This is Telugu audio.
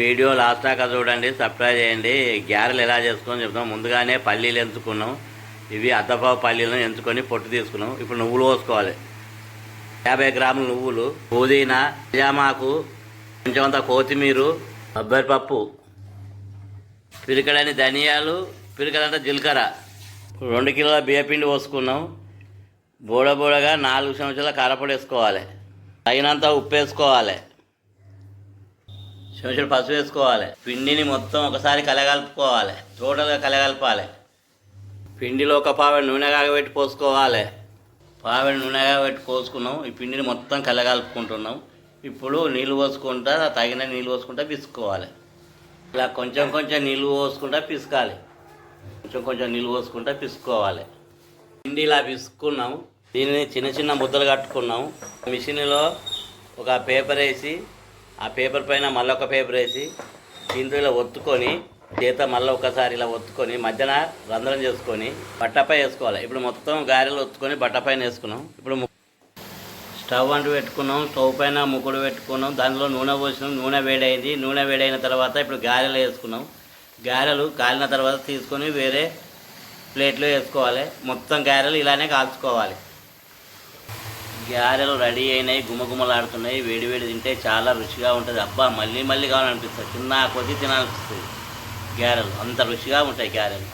వీడియో లాస్ట్ దాకా చూడండి సబ్స్క్రైబ్ చేయండి. గ్యారెలు ఎలా చేసుకోని చెప్తాం ముందుగానే పల్లీలు ఎంచుకున్నాం. ఇవి అద్దపావు పల్లీలను ఎంచుకొని పొట్టు తీసుకున్నాం. ఇప్పుడు నువ్వులు పోసుకోవాలి యాభై గ్రాముల నువ్వులు పుదీనా నిజామాకు కొంచెం అంత కొత్తిమీర కొబ్బరి పప్పు పిరికడని ధనియాలు పిరికడంటే జీలకర్ర. రెండు కిలోల బియ్యపిండి పోసుకున్నాం. బోడ నాలుగు సంవత్సరాల కారపొడి వేసుకోవాలి. తగినంత ఉప్పు వేసుకోవాలి. చెంచాలు పసుపు వేసుకోవాలి. పిండిని మొత్తం ఒకసారి కలగలుపుకోవాలి. టోటల్గా కలగలపాలి. పిండిలో ఒక పావెడు నూనె కాగబెట్టి పోసుకోవాలి. పావెడు నూనె కాగబెట్టి పోసుకున్నాం. ఈ పిండిని మొత్తం కలగలుపుకుంటున్నాం. ఇప్పుడు నీళ్ళు పోసుకుంటా తగిన నీళ్ళు పోసుకుంటా పిసుకోవాలి. ఇలా కొంచెం కొంచెం నీళ్ళు పోసుకుంటా పిసకాలి. కొంచెం కొంచెం నీళ్ళు పోసుకుంటా పిసుకోవాలి. పిండి ఇలా పిసుకున్నాం. దీనిని చిన్న చిన్న ముద్దలు కట్టుకున్నాం. మిషన్లో ఒక పేపర్ వేసి ఆ పేపర్ పైన మళ్ళీ ఒక పేపర్ వేసి దీంతో ఇలా ఒత్తుకొని చేత మళ్ళీ ఒకసారి ఇలా ఒత్తుకొని మధ్యన రంధ్రం చేసుకొని బట్టపై వేసుకోవాలి. ఇప్పుడు మొత్తం గారెలు ఒత్తుకొని బట్టపైన వేసుకున్నాం. ఇప్పుడు స్టవ్ అంటూ పెట్టుకున్నాం స్టవ్ పైన ముక్కుడు పెట్టుకున్నాం దానిలో నూనె పోసినాం నూనె వేడైంది. నూనె వేడైన తర్వాత ఇప్పుడు గారెలు వేసుకున్నాం. గారెలు కాలిన తర్వాత తీసుకొని వేరే ప్లేట్లో వేసుకోవాలి. మొత్తం గారెలు ఇలానే కాల్చుకోవాలి. గారెలు రెడీ అయినాయి గుమగుమలాడుతున్నాయి వేడి వేడి తింటే చాలా రుచిగా ఉంటుంది. అబ్బా మళ్ళీ మళ్ళీ కావాలనిపిస్తుంది. చిన్న కొద్ది తినాలనిపిస్తుంది. గారెలు అంత రుచిగా ఉంటాయి గారెలు.